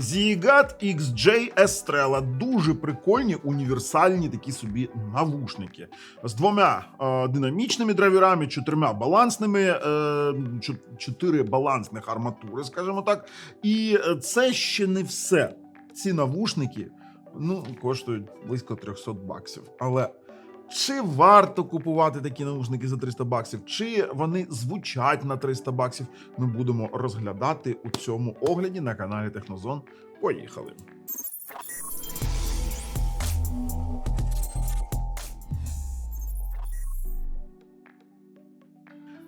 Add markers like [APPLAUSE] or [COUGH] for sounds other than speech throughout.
Zigat XJ Estrella. Дуже прикольні універсальні такі собі навушники з двома е, динамічними драйверами, чотирма балансними, е, чотири балансних арматури, скажімо так. І е, це ще не все. Ці навушники ну, коштують близько 300 баксів. Але чи варто купувати такі наушники за 300 баксів, чи вони звучать на 300 баксів, ми будемо розглядати у цьому огляді на каналі Технозон. Поїхали.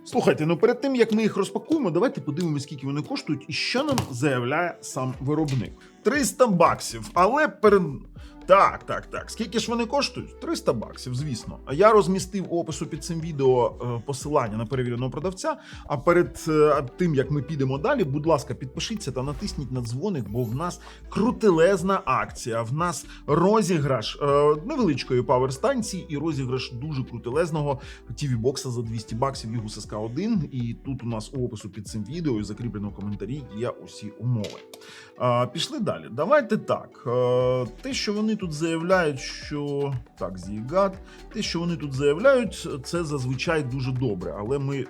Слухайте, ну перед тим як ми їх розпакуємо, давайте подивимося, скільки вони коштують і що нам заявляє сам виробник. 300 баксів, але перед. Так, так, так. Скільки ж вони коштують? 300 баксів, звісно. А я розмістив опису під цим відео е, посилання на перевіреного продавця. А перед е, тим як ми підемо далі, будь ласка, підпишіться та натисніть на дзвоник, бо в нас крутелезна акція. В нас розіграш е, невеличкої паверстанції і розіграш дуже крутелезного tv бокса за 200 баксів Vigus SK1. І тут у нас у опису під цим відео і закріплено в коментарі є усі умови. Пішли далі. Давайте так. Е, те, що вони тут заявляють, що так, Зігат, те, що вони тут заявляють, це зазвичай дуже добре, але ми е,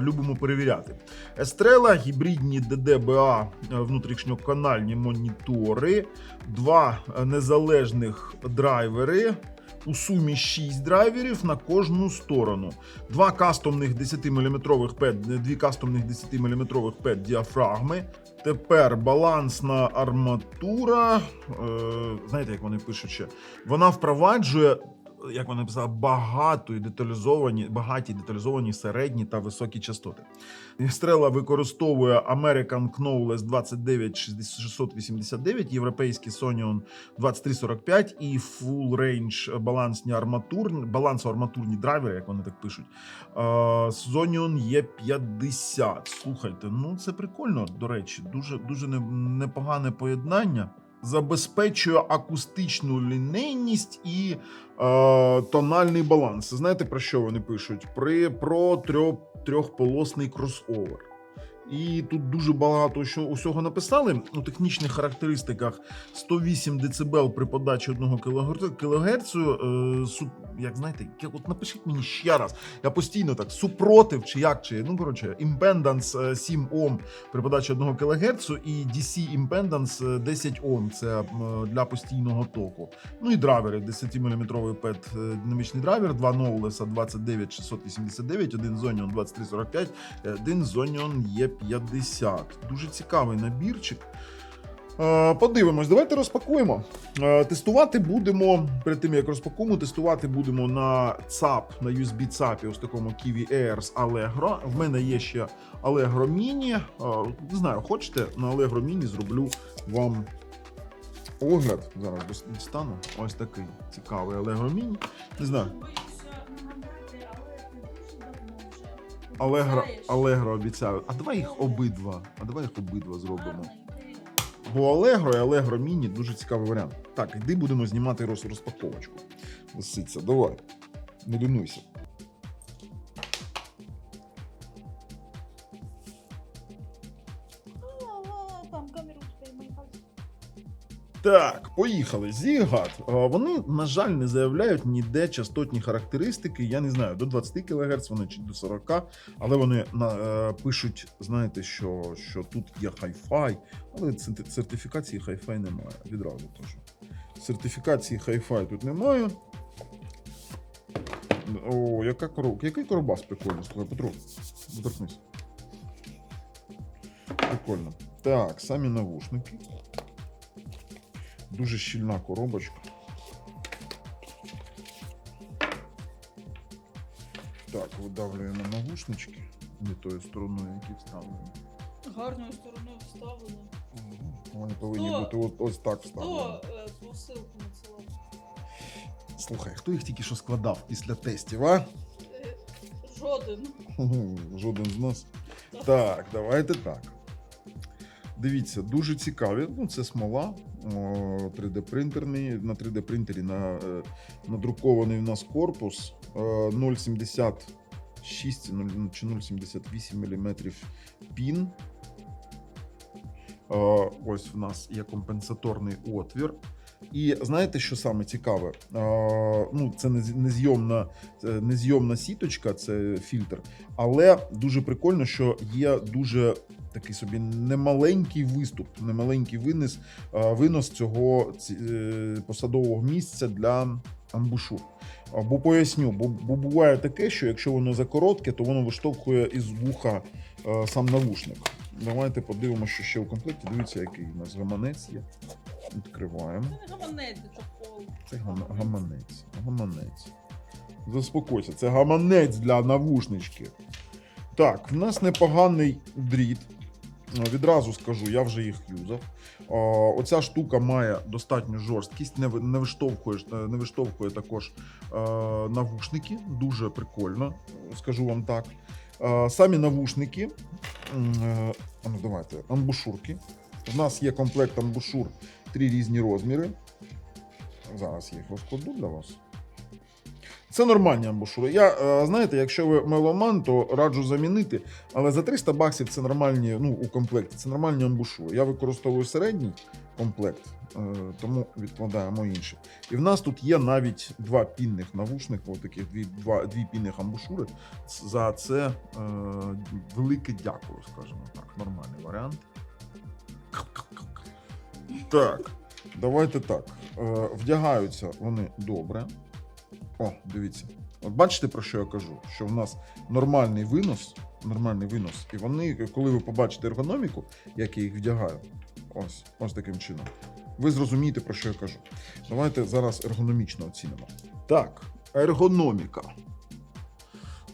любимо перевіряти. Естрела, гібридні DDBA е, внутрішньоканальні монітори, два незалежних драйвери. У сумі 6 драйверів на кожну сторону. Два кастомних 10-мм пед, дві кастомних 10-мм пед діафрагми. Тепер балансна арматура. Е, знаєте, як вони пишуть ще? Вона впроваджує, як вони писали, багато і деталізовані, багаті деталізовані середні та високі частоти. Стрела використовує American Knowles 29689, європейський Sonion 2345 і Full Range балансні арматурні, балансоарматурні драйвери, як вони так пишуть. Е, Sonion E50. Слухайте, ну це прикольно, до речі, дуже, дуже непогане поєднання. Забезпечує акустичну лінейність і е, тональний баланс. Знаєте про що вони пишуть? При про трьох, трьохполосний кросовер. І тут дуже багато що усього написали у технічних характеристиках 108 дБ при подачі 1 кГц. Е, су, як знаєте, як, от напишіть мені ще раз. Я постійно так супротив, чи як, чи ну коротше, імпенданс е, 7 Ом при подачі 1 кГц і DC імпенданс е, 10 Ом. Це для постійного току. Ну і драйвери 10-мм PET е, динамічний драйвер, два Knowles 29689, один Zonion 2345, один Zonion E50. Дуже цікавий набірчик. Подивимось, давайте розпакуємо. Тестувати будемо перед тим як розпакуємо, тестувати будемо на ЦАП, на USB ЦАПі, ось такому Kiwi Airs Allegro. В мене є ще Allegro Mini. Не знаю, хочете на Allegro Mini зроблю вам огляд. Зараз дос- дістану. Ось такий цікавий Allegro Mini. Не знаю. Allegro, алегро обіцяю. А давай їх обидва. А давай їх обидва зробимо. Бо Allegro і Allegro Mini дуже цікавий варіант. Так, іди будемо знімати роз, розпаковочку. Лисиця, давай. Не лінуйся. Так, поїхали. Зігат. Вони, на жаль, не заявляють ніде частотні характеристики. Я не знаю, до 20 кГц вони чи до 40, але вони на, е, пишуть, знаєте, що, що тут є Hi-Fi, але сертифікації Hi-Fi немає. Відразу кажу. Сертифікації Hi-Fi тут немає. О, яка коробка. Який коробас прикольний, слухай, Петро. Доторкнись. Прикольно. Так, самі навушники. Дуже щільна коробочка. Так, видавлюємо навушнички не тою стороною, які вставлені. Гарною стороною вставлено. Вони повинні Хто? бути от, ось так вставлені. Хто е, посилку надсилав? Слухай, хто їх тільки що складав після тестів, а? Е, Жоден. Жоден з нас. Так, давайте так. Дивіться, дуже цікаві. Ну, це смола 3D принтерний. На 3D принтері на, е, надрукований у нас корпус е, 0,76 0 чи 0,78 мм пін. Е, Ось в нас є компенсаторний отвір. І знаєте, що саме цікаве? Е, Ну, це незйомна, незйомна сіточка, це фільтр. Але дуже прикольно, що є дуже такий собі немаленький виступ, немаленький винес, винос цього е, посадового місця для амбушур. Бо поясню, бо, бо буває таке, що якщо воно закоротке, то воно виштовхує із вуха е, сам навушник. Давайте подивимося, що ще в комплекті. Дивіться, який у нас гаманець є. Відкриваємо. Це не гаманець, це чохол. Це гам- гаманець. Гаманець. Заспокойся, це гаманець для навушнички. Так, в нас непоганий дріт. Е, Відразу скажу, я вже їх юзав. Оця штука має достатню жорсткість, не, не, виштовхує, е, не виштовхує також е, навушники. Дуже прикольно, скажу вам так. Е, Самі навушники. Ну, давайте, амбушурки. У нас є комплект амбушур, три різні розміри. Зараз їх розкладу для вас. Це нормальні амбушури. Я, е, знаєте, якщо ви меломан, то раджу замінити, але за 300 баксів це нормальні, ну, у комплекті, це нормальні амбушури. Я використовую середній комплект, е, тому відкладаємо інші. І в нас тут є навіть два пінних навушника, таких дві, два, дві пінних амбушури. За це е, велике дякую, скажімо так. Нормальний варіант. Так, давайте так. Е, вдягаються вони добре. О, дивіться. От бачите, про що я кажу? Що в нас нормальний винос, нормальний винос, і вони, коли ви побачите ергономіку, як я їх вдягаю, ось, ось таким чином. Ви зрозумієте, про що я кажу. Давайте зараз ергономічно оцінимо. Так, ергономіка.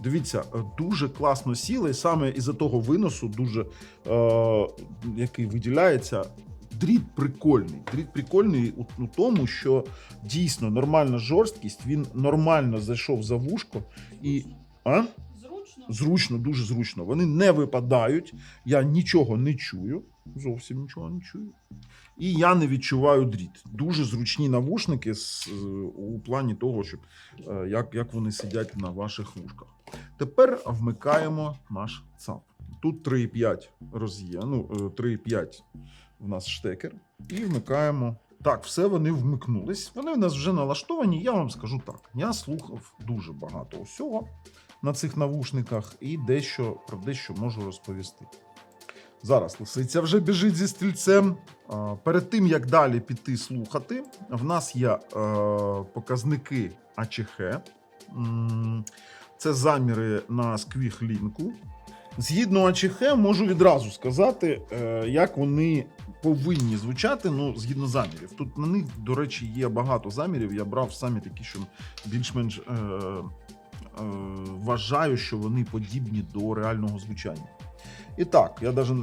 Дивіться, дуже класно сіли, і саме із-за того виносу, дуже, е, який виділяється, дріт прикольний. Дріт прикольний у, у тому, що дійсно нормальна жорсткість, він нормально зайшов за вушко і. А? Зручно. Зручно, дуже зручно. Вони не випадають. Я нічого не чую. Зовсім нічого не чую. І я не відчуваю дріт. Дуже зручні навушники з, е, у плані того, щоб е, як, як вони сидять на ваших вушках. Тепер вмикаємо наш ЦАП. Тут 3,5 роз'є, ну, е, 3,5 в нас штекер. І вмикаємо. Так, все вони вмикнулись. Вони в нас вже налаштовані. Я вам скажу так: я слухав дуже багато усього на цих навушниках і дещо про дещо можу розповісти. Зараз лисиця вже біжить зі стрільцем. Перед тим як далі піти слухати, в нас є е, показники АЧХ. Це заміри на сквіхлінку. Згідно АЧХ, можу відразу сказати, е, як вони повинні звучати. Ну, згідно замірів. Тут на них, до речі, є багато замірів. Я брав самі такі, що більш-менш е, е, вважаю, що вони подібні до реального звучання. І так, я даже,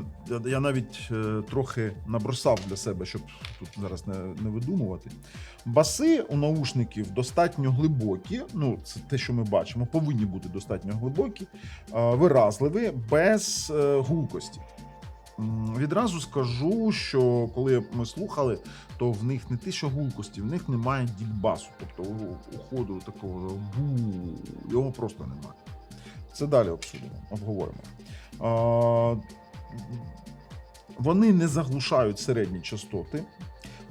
я, навіть е, трохи набросав для себе, щоб тут зараз не, не видумувати. Баси у наушників достатньо глибокі. Ну, це те, що ми бачимо, повинні бути достатньо глибокі, е, виразливі, без е, гулкості. Відразу скажу, що коли ми слухали, то в них не те, що гулкості, в них немає дібасу, тобто уходу такого його просто немає. Це далі обсудимо, обговоримо. Вони не заглушають середні частоти.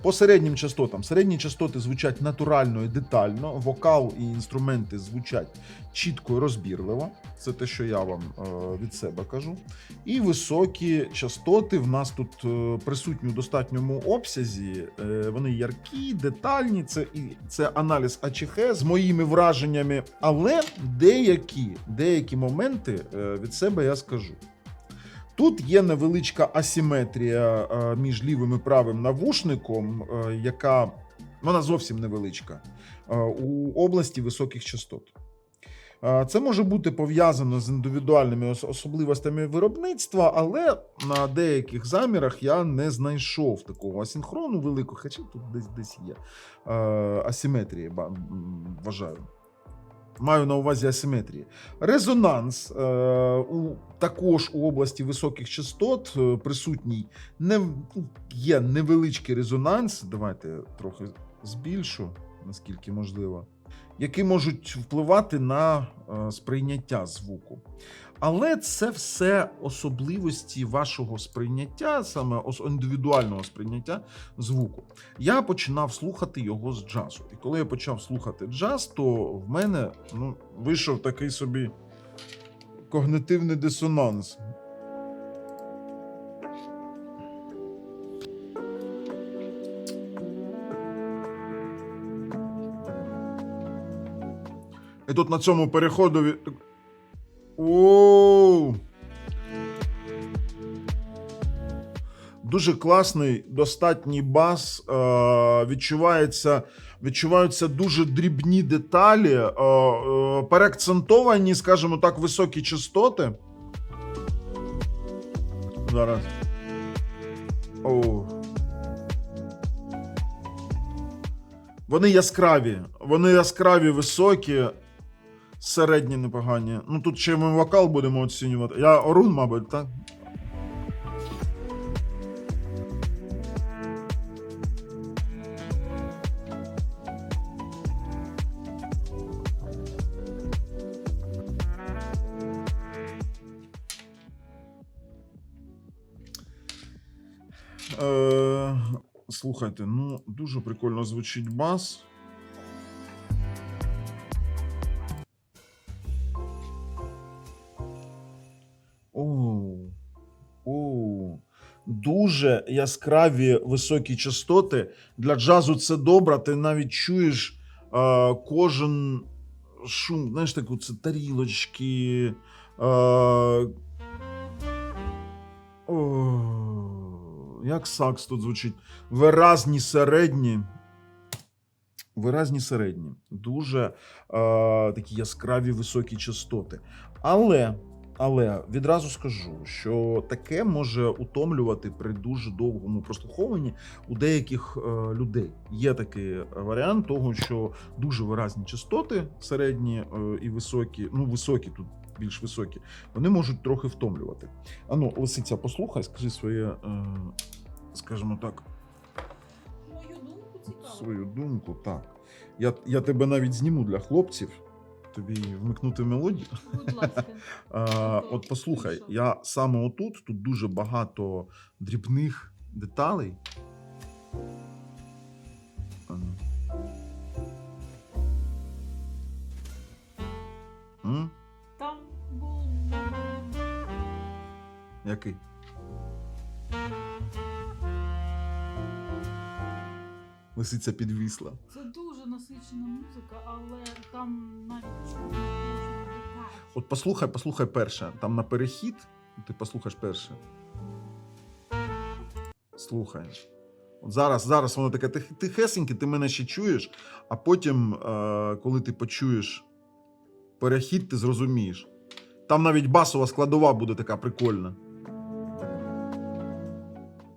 По середнім частотам середні частоти звучать натурально і детально, вокал і інструменти звучать чітко і розбірливо. Це те, що я вам е, від себе кажу. І високі частоти в нас тут е, присутні у достатньому обсязі. Е, вони яркі, детальні. Це і це аналіз АЧХ з моїми враженнями. Але деякі, деякі моменти від себе я скажу. Тут є невеличка асиметрія е, між лівим і правим навушником, е, яка вона зовсім невеличка е, у області високих частот. Це може бути пов'язано з індивідуальними особливостями виробництва, але на деяких замірах я не знайшов такого асинхрону великого, хоча тут десь десь є асиметрії, вважаю. Маю на увазі асиметрії. Резонанс е, у, також у області високих частот е, присутній не, є невеличкий резонанс. Давайте трохи збільшу, наскільки можливо. Які можуть впливати на е, сприйняття звуку. Але це все особливості вашого сприйняття, саме індивідуального сприйняття звуку. Я починав слухати його з джазу. І коли я почав слухати джаз, то в мене ну, вийшов такий собі когнитивний дисонанс. І тут на цьому переходові. Оу! Дуже класний, достатній бас. Е, відчувається, відчуваються дуже дрібні деталі, е, е, переакцентовані, скажімо так, високі частоти. Зараз. Оу. Вони яскраві. Вони яскраві, високі, середні непогані. Ну тут ще ми вокал будемо оцінювати. Я Орун, мабуть, так? Е, слухайте, ну дуже прикольно звучить бас. Дуже яскраві високі частоти. Для джазу це добре. Ти навіть чуєш е, кожен шум, знаєш, таку це тарілочки. Е, о, як сакс тут звучить? Виразні середні. Виразні середні. Дуже е, такі яскраві високі частоти. Але, але відразу скажу, що таке може утомлювати при дуже довгому прослуховуванні у деяких е, людей. Є такий варіант того, що дуже виразні частоти, середні е, і високі, ну високі тут більш високі, вони можуть трохи втомлювати. Ану, Лисиця, послухай, скажи своє, е, скажімо так, Мою думку цікаво. свою думку. Так. Я, я тебе навіть зніму для хлопців. Тобі вмикнути мелодію. Будь ласка. [LAUGHS] А, от послухай, я саме отут, тут дуже багато дрібних деталей. М? Там був. Який? Лисиця підвісла. Це дуже насичена музика, але там навіть. От послухай, послухай перше. Там на перехід. Ти послухаєш перше. Слухай. От зараз, зараз воно таке тихесеньке, ти мене ще чуєш, а потім, е, коли ти почуєш перехід, ти зрозумієш. Там навіть басова складова буде така прикольна.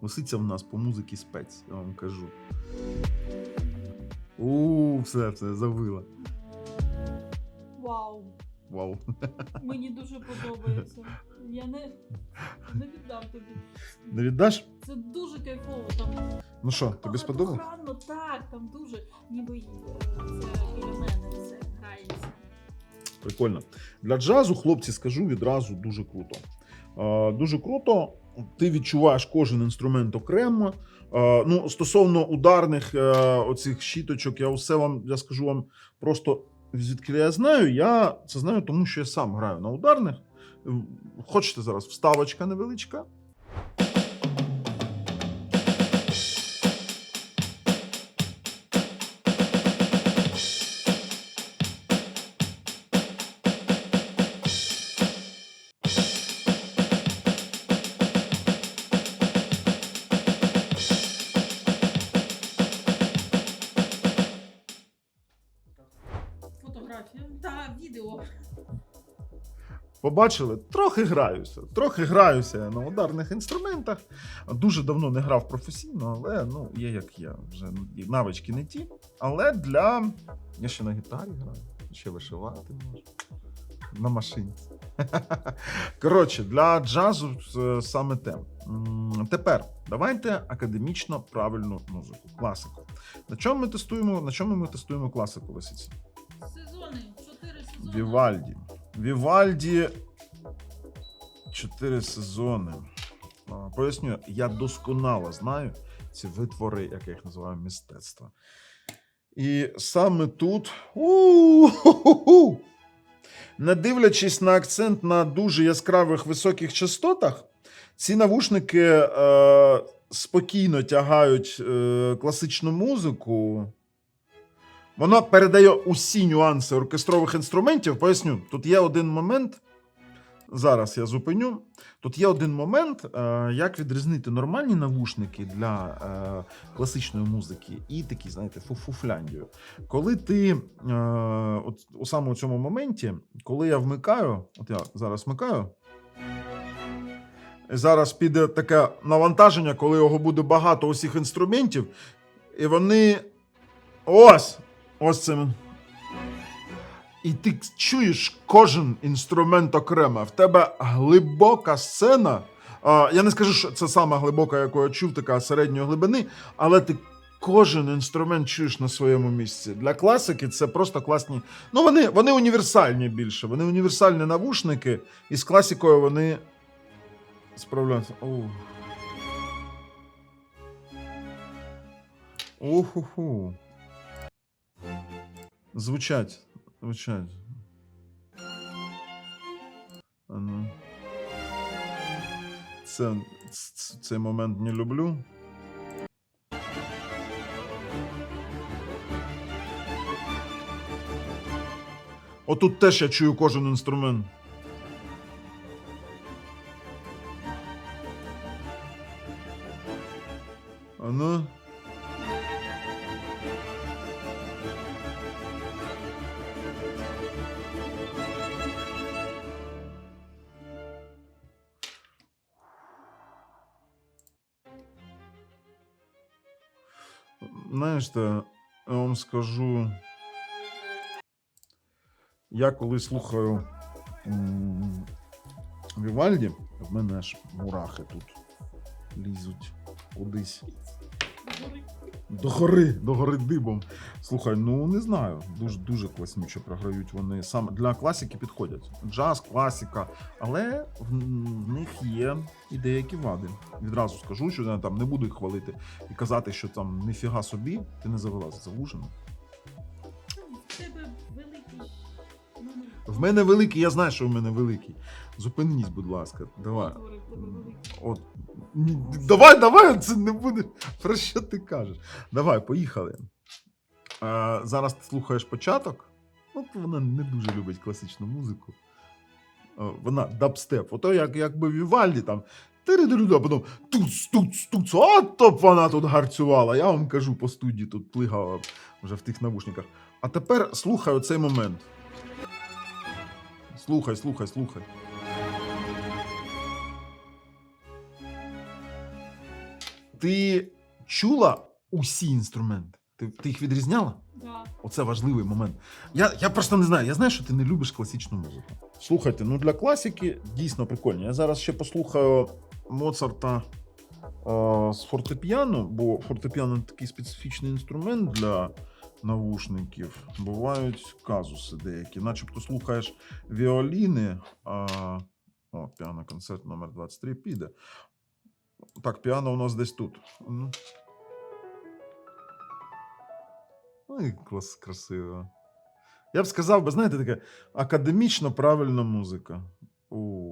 Лисиця в нас по музиці спец, я вам кажу. У, все, все, завила. Вау. Вау. Мені дуже подобається. Я не, не віддам тобі. Не віддаш? Це дуже кайфово. Там Ну що, тобі сподобалось? багатогранно, так, там дуже ніби е, це біля мене все грається. Прикольно. Для джазу, хлопці, скажу відразу дуже круто. Е, дуже круто. Ти відчуваєш кожен інструмент окремо. Е, ну, стосовно ударних е, оцих щіточок, я усе вам я скажу вам просто звідки я знаю. Я це знаю, тому що я сам граю на ударних. Хочете зараз вставочка невеличка. Побачили, трохи граюся. Трохи граюся на ударних інструментах. Дуже давно не грав професійно, але ну, є як є. Вже навички не ті. Але для. Я ще на гітарі граю, ще вишивати можу. На машинці. [LAUGHS] Коротше, для джазу е, саме те. Тепер давайте академічно правильну музику, класику. На чому ми тестуємо? На чому ми тестуємо класику Лисиці? Сезони, чотири сезони. Вівальді. Вівальді. Чотири сезони. Поясню, я досконало знаю ці витвори, як я їх називаю, мистецтва. І саме тут. у-ху-ху-ху, Не дивлячись на акцент на дуже яскравих високих частотах, ці навушники е, спокійно тягають е, класичну музику. Воно передає усі нюанси оркестрових інструментів. Поясню, тут є один момент. Зараз я зупиню. Тут є один момент, е, як відрізнити нормальні навушники для е, класичної музики і такі, знаєте, фуфуфляндію. Коли ти е, от у саме у цьому моменті, коли я вмикаю, от я зараз вмикаю. Зараз піде таке навантаження, коли його буде багато усіх інструментів, і вони. Ось! Ось це. І ти чуєш кожен інструмент окремо. В тебе глибока сцена. Я не скажу, що це сама глибока, яку я чув, така середньої глибини, але ти кожен інструмент чуєш на своєму місці. Для класики це просто класні. Ну, вони, вони універсальні більше. Вони універсальні навушники, і з класикою вони справляються. Ух. Уху-ху. Звучать. Звучать. А ну. Це, цей момент не люблю. Отут теж я чую кожен інструмент. Знаєш, та, я вам скажу. Я коли слухаю Вівальді, в мене аж мурахи тут лізуть кудись. До гори, до гори дибом. Слухай, ну не знаю. Дуже дуже класнюче програють вони. Саме для класики підходять. Джаз, класика. Але в, них є і деякі вади. Відразу скажу, що я там не буду їх хвалити і казати, що там ніфіга собі, ти не завела за завужено. В тебе великий. В мене великий, я знаю, що в мене великий. Зупинись, будь ласка. Давай. От. Давай, давай, це не буде. Про що ти кажеш? Давай, поїхали. А, зараз ти слухаєш початок. От вона не дуже любить класичну музику. Вона дабстеп. Ото як, якби Вівальді там. тири-дирю-да, Потім туц, туц, туц. От то б вона тут гарцювала. Я вам кажу по студії тут плигала вже в тих навушниках. А тепер слухай оцей момент. Слухай, слухай, слухай. Ти чула усі інструменти? Ти, ти їх відрізняла? Да. Оце важливий момент. Я, я просто не знаю. Я знаю, що ти не любиш класичну музику. Слухайте, ну для класики дійсно прикольно. Я зараз ще послухаю Моцарта е, з фортепіано, бо фортепіано такий специфічний інструмент для навушників. Бувають казуси деякі. Начебто слухаєш віоліни. А... О, піано концерт номер 23 піде. Так, піано у нас десь тут. Ну. Ой, клас, красиво. Я б сказав, би, знаєте, така академічно правильна музика. У.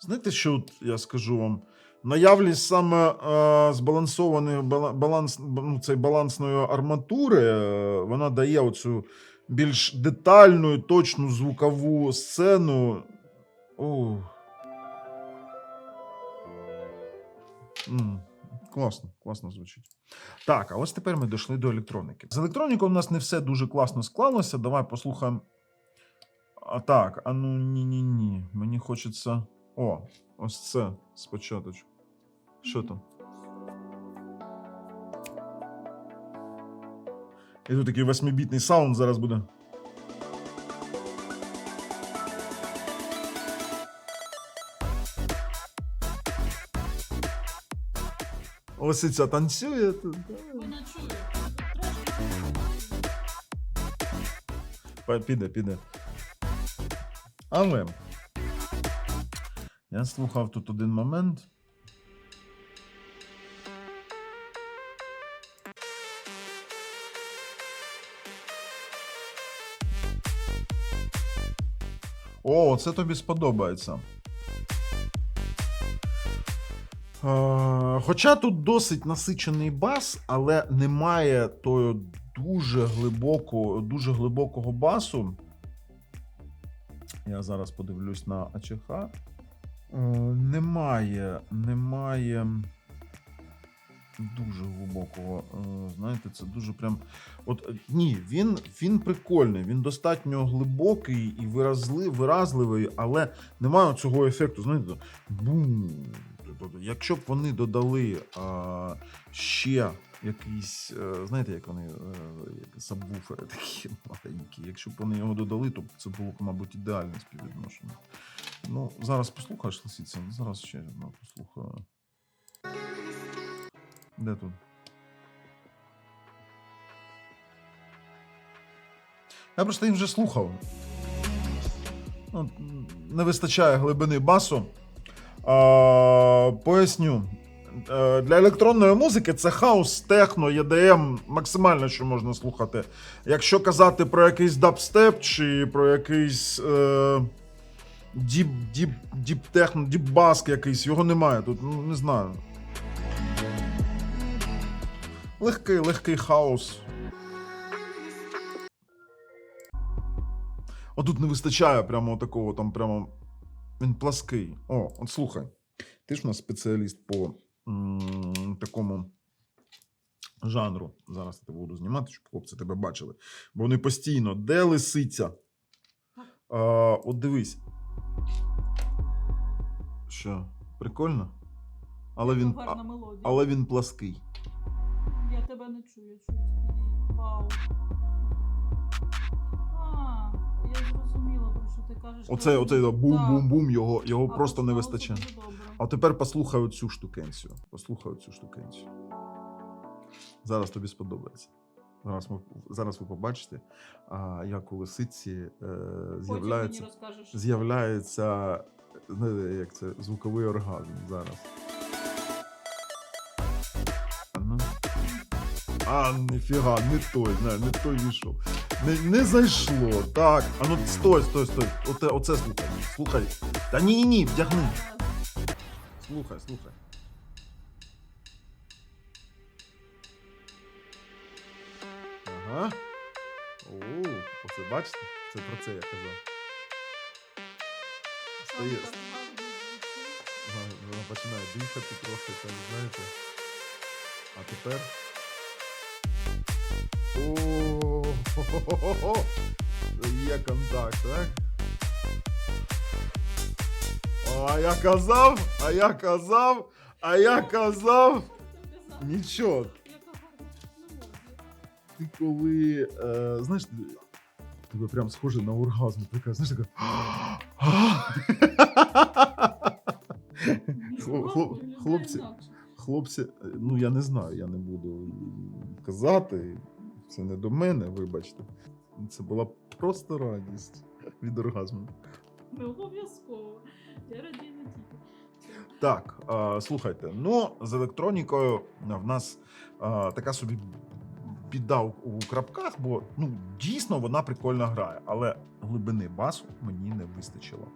Знаєте, що от я скажу вам? Наявність саме е, збалансованої баланс, ну, цей балансної арматури, е, вона дає оцю більш детальну і точну звукову сцену. О. М, Класно, класно звучить. Так, а ось тепер ми дійшли до електроніки. З електронікою у нас не все дуже класно склалося. Давай послухаємо. А так, а ну ні-ні-ні. Мені хочеться. О, ось це спочатку. Що там? І тут такий восьмібітний саунд зараз буде. Ось ця танцює. Вона чує. Піде, піде. Але я слухав тут один момент. О, це тобі сподобається. Хоча тут досить насичений бас, але немає тої дуже глибокого, дуже глибокого басу. Я зараз подивлюсь на АЧХ. Е, Немає, немає дуже глибокого. е, Знаєте, це дуже прям. От е, ні, він, він прикольний, він достатньо глибокий і виразли, виразливий, але немає цього ефекту. Знаєте, бум. Тобто, Якщо б вони додали а, ще якийсь, е, знаєте, як вони як сабвуфери [LAUGHS] такі маленькі. Якщо б вони його додали, то це було б, мабуть, ідеальне співвідношення. Ну, зараз послухаєш Лисиця, зараз ще одну послухаю. Де тут? Я просто їх вже слухав. Ну, не вистачає глибини басу. А, поясню. Е, Для електронної музики це хаос, техно, EDM, максимально, що можна слухати. Якщо казати про якийсь дабстеп чи про якийсь е, діп, діп, діп техно, діп баск якийсь, його немає тут, ну не знаю. Легкий, легкий хаос. Отут не вистачає прямо такого там прямо. Він плаский. О, от слухай. Ти ж у нас спеціаліст по м, такому жанру. Зараз я тебе буду знімати, щоб хлопці тебе бачили. Бо вони постійно. Де лисиця? А, от дивись. Що, прикольно? Але він, а, але він плаский. Тебе не чую, я чую тільки вау. А, я зрозуміла, про що ти кажеш. Оце, оце бум-бум-бум, його, його А просто не вистачає. А тепер послухай оцю штукенцію. Послухай оцю штукенцію. Зараз тобі сподобається. Зараз, ми, зараз ви побачите, а, як у лисиці е, з'являється, з'являється як це, звуковий оргазм зараз. А, ніфіга, не той, не, не той війшов. Не, не зайшло. Так. А ну стой, стой, стой. Оце, оце слухай. Слухай. Та ні, ні, ні, вдягни. Слухай, слухай. Ага. О, оце бачите? Це про це я казав. Стає, Вона- починає дихати трохи, там, знаєте. А тепер. О, хо-хо-хо-хо. Є контакт, так? А я казав, а я казав, а я казав. Нічого. Ти коли. Е, знаєш, тебе прям схоже на оргазм. Така, знаєш, така. Хлоп- хлоп- хлопці, хлопці, ну я не знаю, я не буду казати. Це не до мене, вибачте. Це була просто радість від оргазму. Не обов'язково. Я радію не тільки. Так, е, слухайте, ну з електронікою в нас е, така собі біда у, у крапках, бо ну дійсно вона прикольно грає, але глибини басу мені не вистачило.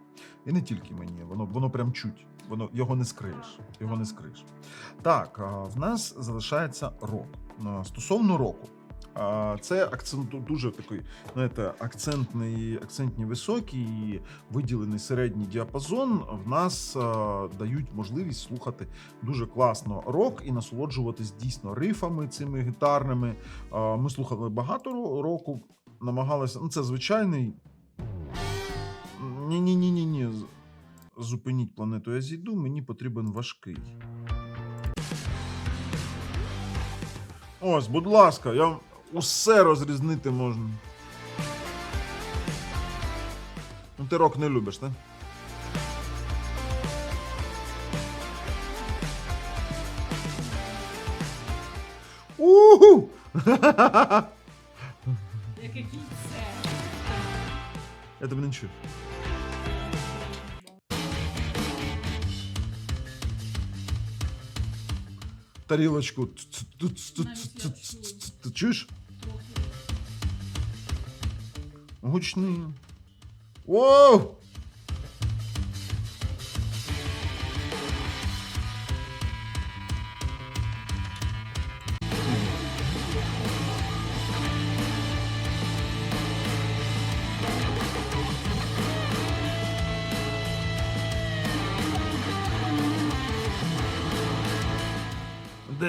І не тільки мені, воно воно прям чуть. Воно його не скриєш. Його не скриєш. Так, а, в нас залишається рок. Стосовно року. Це акцент дуже такий, знаєте, акцентний, акцентні високі і виділений середній діапазон. В нас дають можливість слухати дуже класно рок і насолоджуватись дійсно рифами цими гітарними. Ми слухали багато року, намагалися. Ну, це звичайний. Ні, ні, ні, ні, ні. Зупиніть планету, я зійду, мені потрібен важкий. Ось, будь ласка, я усе розрізнити можна. Ну, ти рок не любиш, так? Уху! Яке кільце. Я тебе не чую. Тарілочку. чуєш? Гучний. Воу!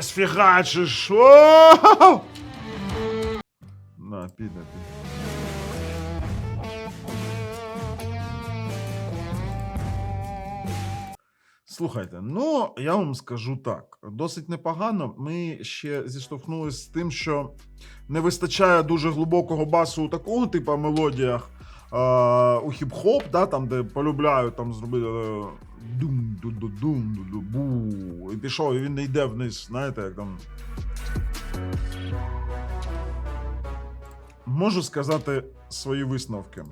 Десь фігачиш. Воу! На, піде, піде. Слухайте, ну я вам скажу так: досить непогано. Ми ще зіштовхнулися з тим, що не вистачає дуже глибокого басу у такого типу мелодіях. А, у хіп-хоп, да, там, де полюбляють там зробити е, дум ду ду дум ду ду бу і пішов, і він не йде вниз, знаєте, як там. Можу сказати свої висновки.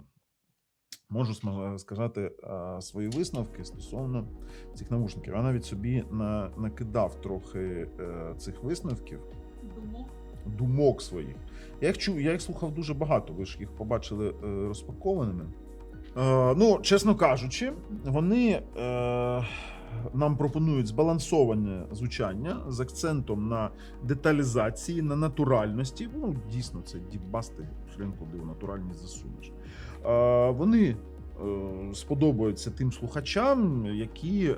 Можу сказати а, свої висновки стосовно цих навушників. Я навіть собі на, накидав трохи е, цих висновків, Думок. думок своїх. Я їх чув, я їх слухав дуже багато. Ви ж їх побачили е, розпакованими. Е, ну, чесно кажучи, вони е, нам пропонують збалансоване звучання з акцентом на деталізації, на натуральності. Ну, дійсно, це діпбасти, хрен куди в натуральність засунеш. Е, вони е, сподобаються тим слухачам, які, е,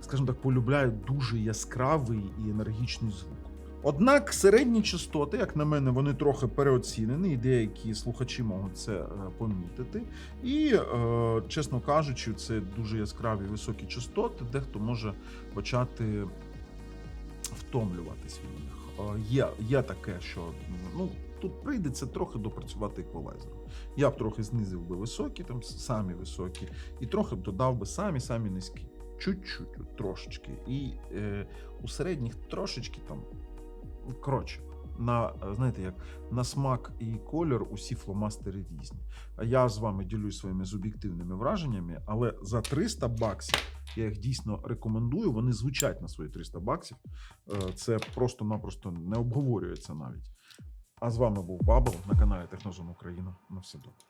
скажімо так, полюбляють дуже яскравий і енергічний звук. Однак середні частоти, як на мене, вони трохи переоцінені, і деякі слухачі можуть це е, помітити. І, е, чесно кажучи, це дуже яскраві високі частоти, дехто може почати втомлюватись від них. Е, Є, є таке, що ну, тут прийдеться трохи допрацювати еквалайзером. Я б трохи знизив би високі, там самі високі, і трохи б додав би самі самі низькі. Чуть-чуть, трошечки. І е, у середніх трошечки там. Коротше, на, е, знаєте, як на смак і колір усі фломастери різні. Я з вами ділюсь своїми суб'єктивними враженнями, але за 300 баксів я їх дійсно рекомендую. Вони звучать на свої 300 баксів. Е, Це просто-напросто не обговорюється навіть. А з вами був Бабл на каналі Технозон Україна. На все добре.